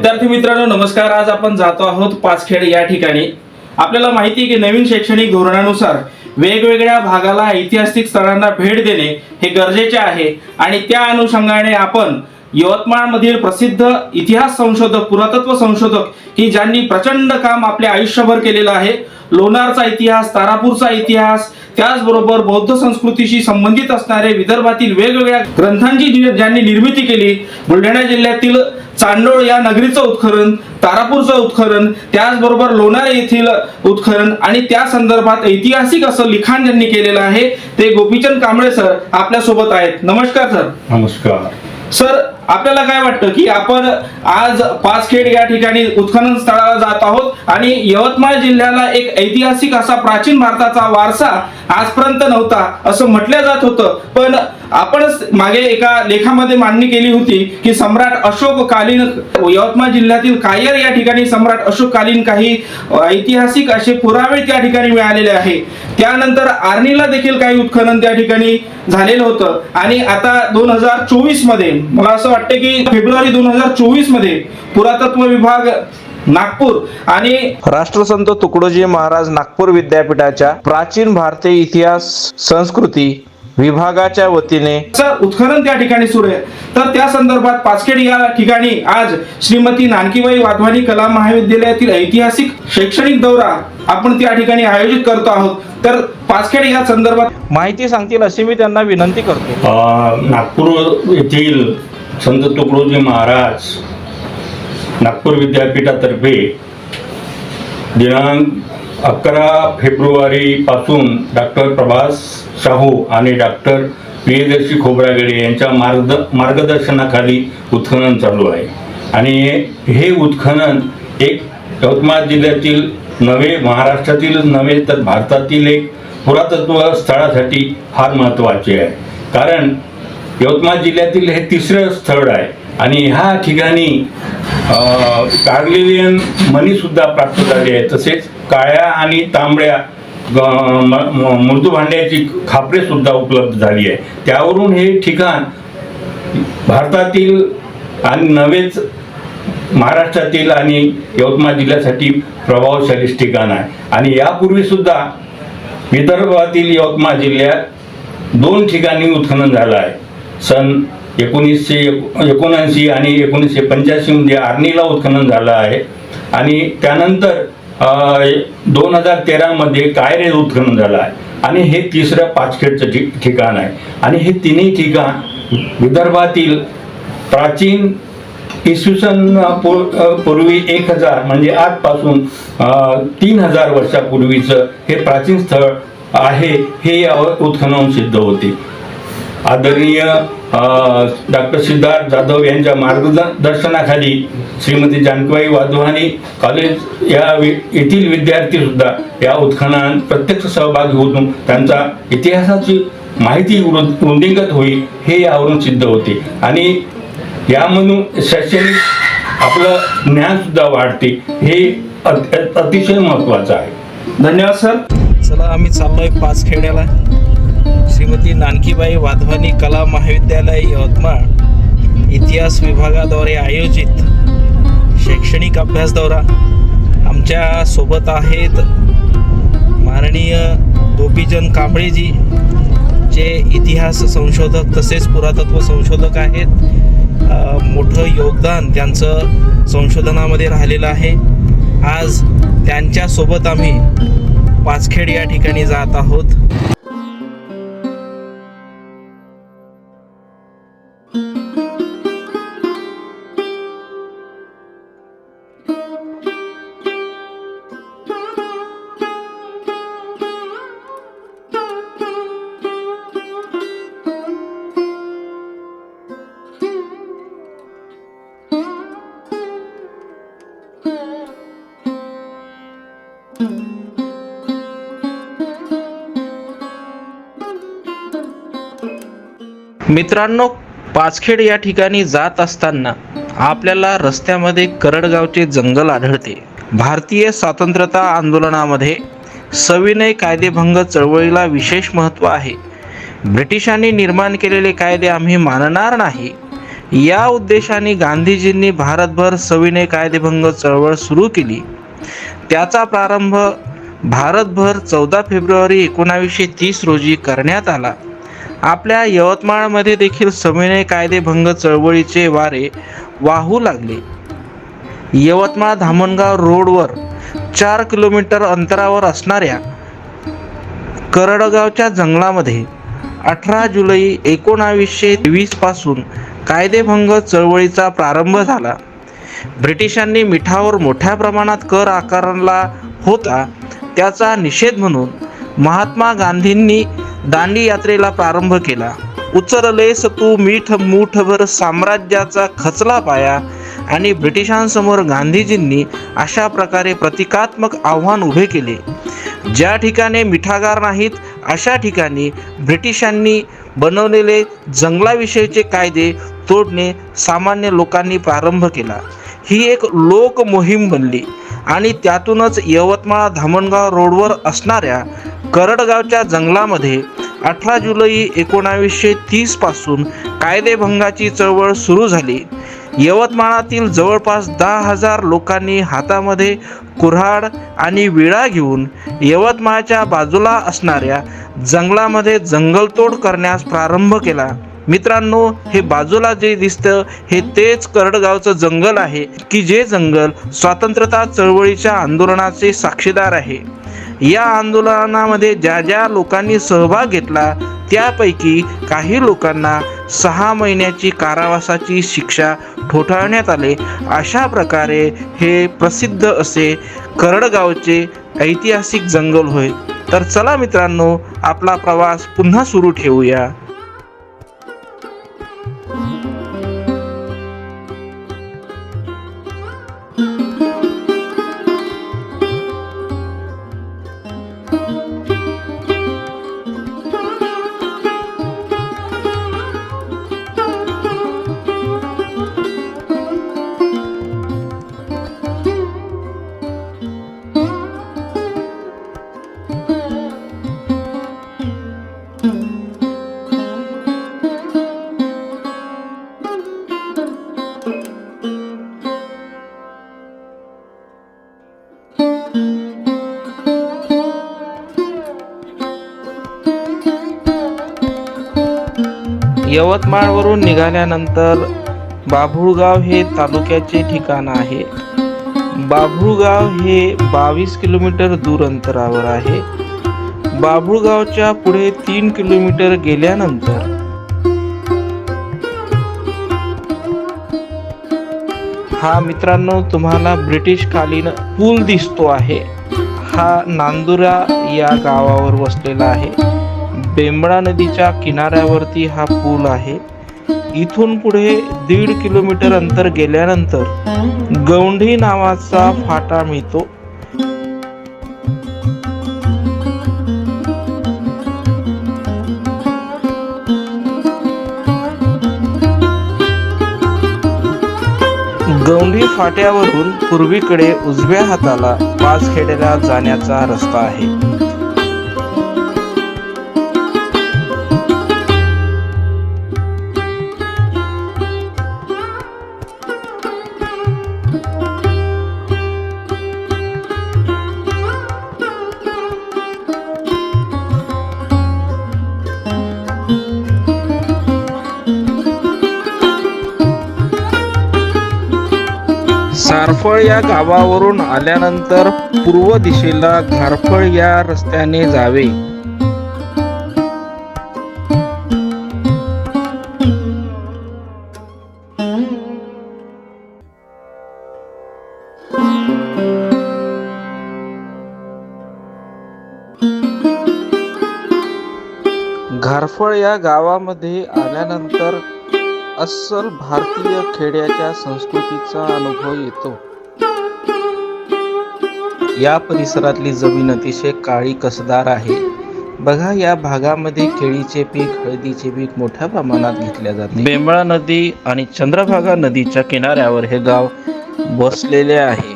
विद्यार्थी मित्रांनो नमस्कार. आज आपण जातो आहोत पाचखेड या ठिकाणी. आपल्याला माहिती आहे की नवीन शैक्षणिक धोरणानुसार वेगवेगळ्या भागाला ऐतिहासिक स्थळांना भेट देणे हे गरजेचे आहे. आणि त्या अनुषंगाने आपण यवतमाळमधील प्रसिद्ध इतिहास संशोधक पुरातत्व संशोधक की ज्यांनी प्रचंड काम आपल्या आयुष्यभर केलेलं आहे लोणारचा इतिहास तारापूरचा इतिहास त्याचबरोबर बौद्ध संस्कृतीशी संबंधित असणारे विदर्भातील वेगवेगळ्या ग्रंथांची ज्यांनी निर्मिती केली बुलढाणा जिल्ह्यातील चांडोळ या नगरीचं उत्खनन तारापूरचं उत्खनन त्याचबरोबर लोणार येथील उत्खनन आणि त्या संदर्भात ऐतिहासिक असं लिखाण ज्यांनी केलेलं आहे ते गोपीचंद कांबळे सर आपल्यासोबत आहेत. नमस्कार सर. नमस्कार. सर आपल्याला काय वाटतं की आपण आज पाचखेड या ठिकाणी उत्खनन स्थळाला जात आहोत आणि यवतमाळ जिल्ह्याला एक ऐतिहासिक असा प्राचीन भारताचा वारसा आजपर्यंत नव्हता असं म्हटलं जात होतं. पण आपण मागे एका लेखामध्ये मांडणी केली होती की सम्राट अशोक कालीन यवतमाळ जिल्ह्यातील कायर या ठिकाणी सम्राट अशोक कालीन काही ऐतिहासिक असे पुरावे त्या ठिकाणी मिळालेले आहे. त्यानंतर आर्नीला देखील काही उत्खनन त्या ठिकाणी झालेलं होतं. आणि आता दोन हजार चोवीसमध्ये मला असं वाटतं की फेब्रुवारी दोन हजार चोवीसमध्ये पुरातत्व विभाग नागपूर आणि राष्ट्रसंत तुकडोजी महाराज नागपूर विद्यापीठाच्या प्राचीन भारतीय इतिहास संस्कृती विभागाच्या वतीने सर उत्खनन त्या ठिकाणी सुरू आहे. तर त्या संदर्भात पाचखेड या ठिकाणी आज श्रीमती नानकीबाई वाधवानी कला महाविद्यालयातील ऐतिहासिक शैक्षणिक दौरा आपण त्या ठिकाणी आयोजित करतो आहोत. तर पाचखेड या संदर्भात माहिती सांगतील अशी मी त्यांना विनंती करतो. नागपूर येथील संत तुकडोजी महाराज नागपूर विद्यापीठातर्फे दिनांक अकरा फेब्रुवारीपासून डॉक्टर प्रभास शाहू आणि डॉक्टर प्रियदर्शी खोब्रागडे यांच्या मार्गद मार्गदर्शनाखाली उत्खनन चालू आहे. आणि हे उत्खनन एक यवतमाळ जिल्ह्यातील नव्हे महाराष्ट्रातील नव्हे तर भारतातील एक पुरातत्व स्थळासाठी फार महत्त्वाचे आहे. कारण यवतमाळ जिल्ह्यातील हे तिसरं स्थळ आहे. आणि ह्या ठिकाणी कार्लिलियन मणीसुद्धा प्राप्त झाली आहे. तसेच काळ्या आणि तांबड्या मृदुभांड्याची म- भांड्याची उपलब्ध झाली आहे. त्यावरून हे ठिकाण भारतातील आणि नव्हेच महाराष्ट्रातील आणि यवतमाळ जिल्ह्यासाठी प्रभावशाली ठिकाण आहे. आणि यापूर्वीसुद्धा विदर्भातील यवतमाळ जिल्ह्यात दोन ठिकाणी उत्खनन झालं आहे. सन एकोणीसशे एकोणऐंशी आणि एकोणीसशे पंच्याऐंशीमध्ये आर्नीला उत्खनन झालं आहे. आणि त्यानंतर दोन हजार तेरामध्ये कायरे उत्खनन झालं आहे. आणि हे तिसरं पाचखेडचं ठि ठिकाण आहे. आणि हे तिन्ही ठिकाण विदर्भातील प्राचीन इसवी सन पूर- पूर्वी एक हजार म्हणजे आजपासून तीन हजार वर्षापूर्वीचं हे प्राचीन स्थळ आहे हे यावर उत्खनन सिद्ध होते. आदरणीय डॉक्टर सिद्धार्थ जाधव यांच्या मार्गदर्शनाखाली श्रीमती जानकीबाई वाधवानी कॉलेज या वि- येथील विद्यार्थी सुद्धा या उत्खननात प्रत्यक्ष सहभागी होऊन त्यांचा इतिहासाची माहिती वृ- वृद्धिंगत होईल हे यावरून सिद्ध होते. आणि यामधून शैक्षणिक आपलं ज्ञान सुद्धा वाढते हे अत- अतिशय महत्त्वाचं आहे. धन्यवाद सर. चला आम्ही चाललोय पाचखेड्याला. श्रीमती नानकीबाई वाधवानी कला महाविद्यालय यवतमाळ इतिहास विभागाद्वारे आयोजित शैक्षणिक अभ्यास दौरा. आमच्यासोबत आहेत माननीय गोपीचंद कांबळेजी जे इतिहास संशोधक तसेच पुरातत्व संशोधक आहेत. मोठं योगदान त्यांचं संशोधनामध्ये राहिलेलं आहे. आज त्यांच्यासोबत आम्ही पाचखेड या ठिकाणी जात आहोत. मित्रांनो पाचखेड या ठिकाणी जात असताना आपल्याला रस्त्यामध्ये करडगावचे जंगल आढळते. भारतीय स्वातंत्र्यता आंदोलनामध्ये सविनय कायदेभंग चळवळीला विशेष महत्त्व आहे. ब्रिटिशांनी निर्माण केलेले कायदे आम्ही मानणार नाही. या उद्देशाने गांधीजींनी भारतभर सविनय कायदेभंग चळवळ सुरू केली. त्याचा प्रारंभ भारतभर चौदा फेब्रुवारी एकोणावीसशे तीस रोजी करण्यात आला. आपल्या यवतमाळमध्ये देखील सविनय कायदेभंग चळवळीचे वारे वाहू लागले. यवतमाळ धामणगाव रोडवर चार किलोमीटर अंतरावर असणाऱ्या करडगावच्या जंगलामध्ये अठरा जुलै एकोणावीसशे वीसपासून कायदेभंग चळवळीचा प्रारंभ झाला. ब्रिटिशांनी मिठावर मोठ्या प्रमाणात कर आकारला होता त्याचा निषेध म्हणून महात्मा गांधींनी दांडी यात्रेला प्रारंभ केला. उचलले तू मीठ मूठभर साम्राज्याचा खचला पाया आणि ब्रिटिशांसमोर गांधीजींनी अशा प्रकारे प्रतिकात्मक आव्हान उभे केले. ज्या ठिकाणी मिठागार नाहीत अशा ठिकाणी ब्रिटिशांनी बनवलेले जंगलाविषयीचे कायदे तोडणे सामान्य लोकांनी प्रारंभ केला. ही एक लोक मोहीम बनली आणि त्यातूनच यवतमाळ धामणगाव रोडवर असणाऱ्या करडगावच्या जंगलामध्ये अठरा जुलै एकोणावीसशे तीसपासून कायदेभंगाची चळवळ सुरू झाली. यवतमाळातील जवळपास दहा हजार लोकांनी हातामध्ये कुऱ्हाड आणि विळा घेऊन यवतमाळच्या बाजूला असणाऱ्या जंगलामध्ये जंगलतोड करण्यास प्रारंभ केला. मित्रांनो हे बाजूला जे दिसतं हे तेच करडगावचं जंगल आहे की जे जंगल स्वातंत्र्यता चळवळीच्या आंदोलनाचे साक्षीदार आहे. या आंदोलनामध्ये ज्या ज्या लोकांनी सहभाग घेतला त्यापैकी काही लोकांना सहा महिन्याची कारावासाची शिक्षा ठोठावण्यात आले. अशा प्रकारे हे प्रसिद्ध असे करडगावचे ऐतिहासिक जंगल होय. तर चला मित्रांनो आपला प्रवास पुन्हा सुरू ठेवूया. यवतमाळवरून निघाल्यानंतर बाभुळगाव हे तालुक्याचे ठिकाण आहे. बाभुळगाव हे बावीस किलोमीटर दूर अंतरावर आहे. बाभुळगावच्या पुढे तीन किलोमीटर गेल्यानंतर हा मित्रांनो तुम्हाला ब्रिटिशकालीन पूल दिसतो आहे. हा नांदुरा या गावावर वसलेला आहे. बेंबळा नदीच्या किनाऱ्यावरती हा पूल आहे. इथून पुढे दीड किलोमीटर अंतर गेल्यानंतर गौंढी नावाचा फाटा मिळतो. गौंढी फाट्यावरून पूर्वीकडे उजव्या हाताला पाचखेड्याला जाण्याचा रस्ता आहे. सारफळ या गावावरून आल्यानंतर पूर्व दिशेला घारफळ या रस्त्याने जावे. घारफळ या गावामध्ये आल्यानंतर अस्सल भारतीय खेड्याच्या संस्कृतीचा अनुभव येतो. या परिसरातली जमीन अतिशय काळी कसदार आहे. बघा या भागामध्ये केळीचे पीक हळदीचे पीक मोठ्या प्रमाणात घेतल्या जाते बेंबळा नदी आणि चंद्रभागा नदीच्या किनाऱ्यावर हे गाव बसलेले आहे.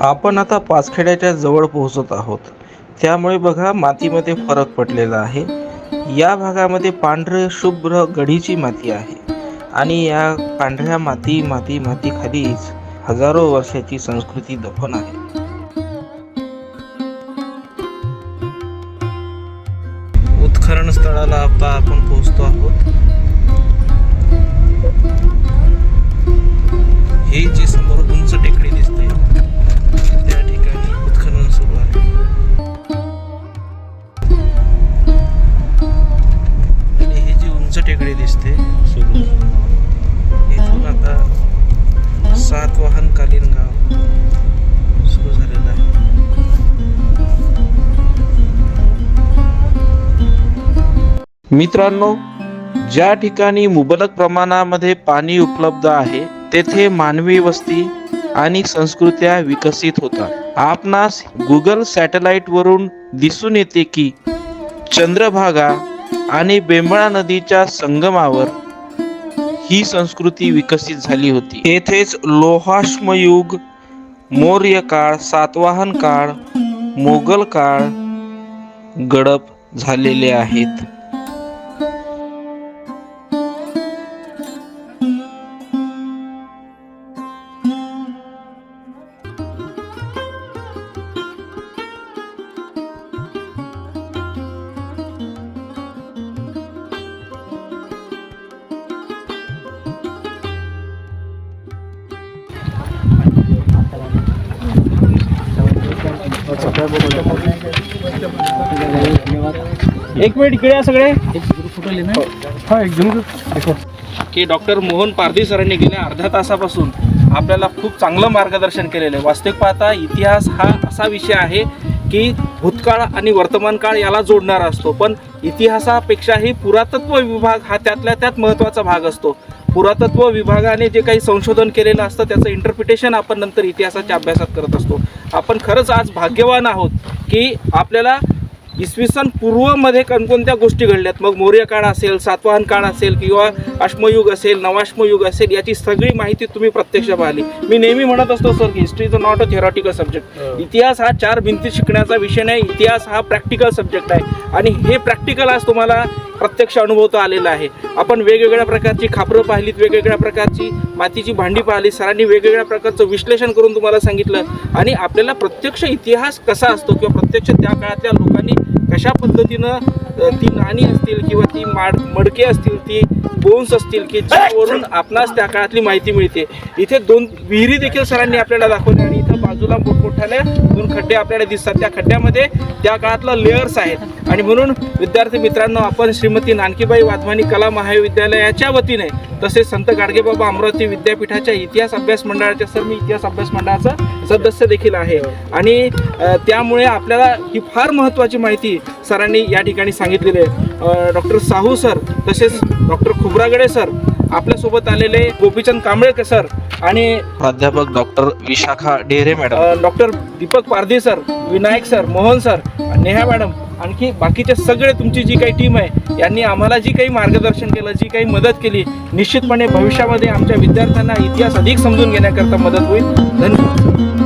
आपण आता पाचखेड्याच्या जवळ पोहोचत आहोत. त्यामुळे बघा मातीमध्ये फरक पडलेला आहे. या भागामध्ये पांढरे शुभ्र गढीची माती आहे. आणि या पांढऱ्या माती माती माती खालीच हजारो वर्षाची संस्कृती दफन आहे. उत्खनन स्थळाला आता आपण पोहोचतो आहोत. ही जी समोर मित्रांनो ज्या ठिकाणी मुबलक प्रमाणामध्ये पाणी उपलब्ध आहे तेथे मानवी वस्ती आणि संस्कृत्या विकसित होतात. आपणास गुगल सॅटेलाइट वरून दिसून येते की चंद्रभागा आणि बेंबळा नदीच्या संगमावर ही संस्कृती विकसित झाली होती. येथेच लोहाश्मयुग मौर्य काळ सातवाहन काळ मोगल काळ गडप झालेले आहेत. एक मिनिट इकडे या सगळे. की डॉक्टर मोहन पारधी सरांनी गेल्या अर्ध्या तासापासून आपल्याला खूप चांगलं मार्गदर्शन केलेलं आहे. वास्तविक पाहता इतिहास हा असा विषय आहे की भूतकाळ आणि वर्तमान काळ याला जोडणारा असतो. पण इतिहासापेक्षाही पुरातत्व विभाग हा त्यातल्या त्यात महत्त्वाचा भाग असतो. पुरातत्व विभागाने जे काही संशोधन केलेलं असतं त्याचं इंटरप्रिटेशन आपण नंतर इतिहासाच्या अभ्यासात करत असतो. आपण खरंच आज भाग्यवान आहोत की आपल्याला इसवी सन पूर्वमध्ये कोणकोणत्या गोष्टी घडल्यात? मग मौर्य काळ असेल सातवाहन काळ असेल किंवा अश्मयुग असेल नवाश्मयुग असेल याची सगळी माहिती तुम्ही प्रत्यक्ष पाहिली. मी नेहमी म्हणत असतो सर की history is not a theoretical subject इतिहास हा चार भिंती शिकण्याचा विषय नाही इतिहास हा प्रॅक्टिकल सब्जेक्ट आहे. आणि हे प्रॅक्टिकल आज तुम्हाला प्रत्यक्ष अनुभवता आलेला आहे. आपण वेगवेगळ्या प्रकारची खापरं पाहिलीत वेगवेगळ्या प्रकारची मातीची भांडी पाहिली सरांनी वेगवेगळ्या प्रकारचं विश्लेषण करून तुम्हाला सांगितलं. आणि आपल्याला प्रत्यक्ष इतिहास कसा असतो किंवा प्रत्यक्ष त्या काळातल्या लोकांनी कशा पद्धतीनं ती नाणी असतील किंवा ती माड मडके असतील ती बोन्स असतील की ज्यावरून आपणास त्या काळातली माहिती मिळते. इथे दोन विहिरी देखील सरांनी आपल्याला दाखवल्या आणि इथं बाजूला मोठमोठ्याने दोन खड्डे आपल्याला दिसतात. त्या खड्ड्यामध्ये त्या काळातला लेअर्स आहेत. आणि म्हणून विद्यार्थी मित्रांनो आपण श्रीमती नानकीबाई वाधवानी कला महाविद्यालयाच्या वतीने तसेच संत गाडगेबाबा अमरावती विद्यापीठाच्या इतिहास अभ्यास मंडळाच्या सर मी इतिहास अभ्यास मंडळाचा सदस्य देखील आहे. आणि त्यामुळे आपल्याला ही फार महत्त्वाची माहिती सरांनी या ठिकाणी सांगितलेली आहे. डॉक्टर साहू सर तसेच डॉक्टर खुबरागडे सर आपल्यासोबत आलेले गोपीचंद कांबळेकर सर आणि प्राध्यापक doctor Vishakha Dere madam. Doctor Deepak Pardhi sir Vinayak sir Mohan sir Neha madam आणखी बाकीचे सगळे तुमची जी काही टीम आहे यांनी आम्हाला जी काही मार्गदर्शन केलं जी काही मदत केली निश्चितपणे भविष्यामध्ये आमच्या विद्यार्थ्यांना इतिहास अधिक समजून घेण्याकरता मदत होईल. धन्यवाद.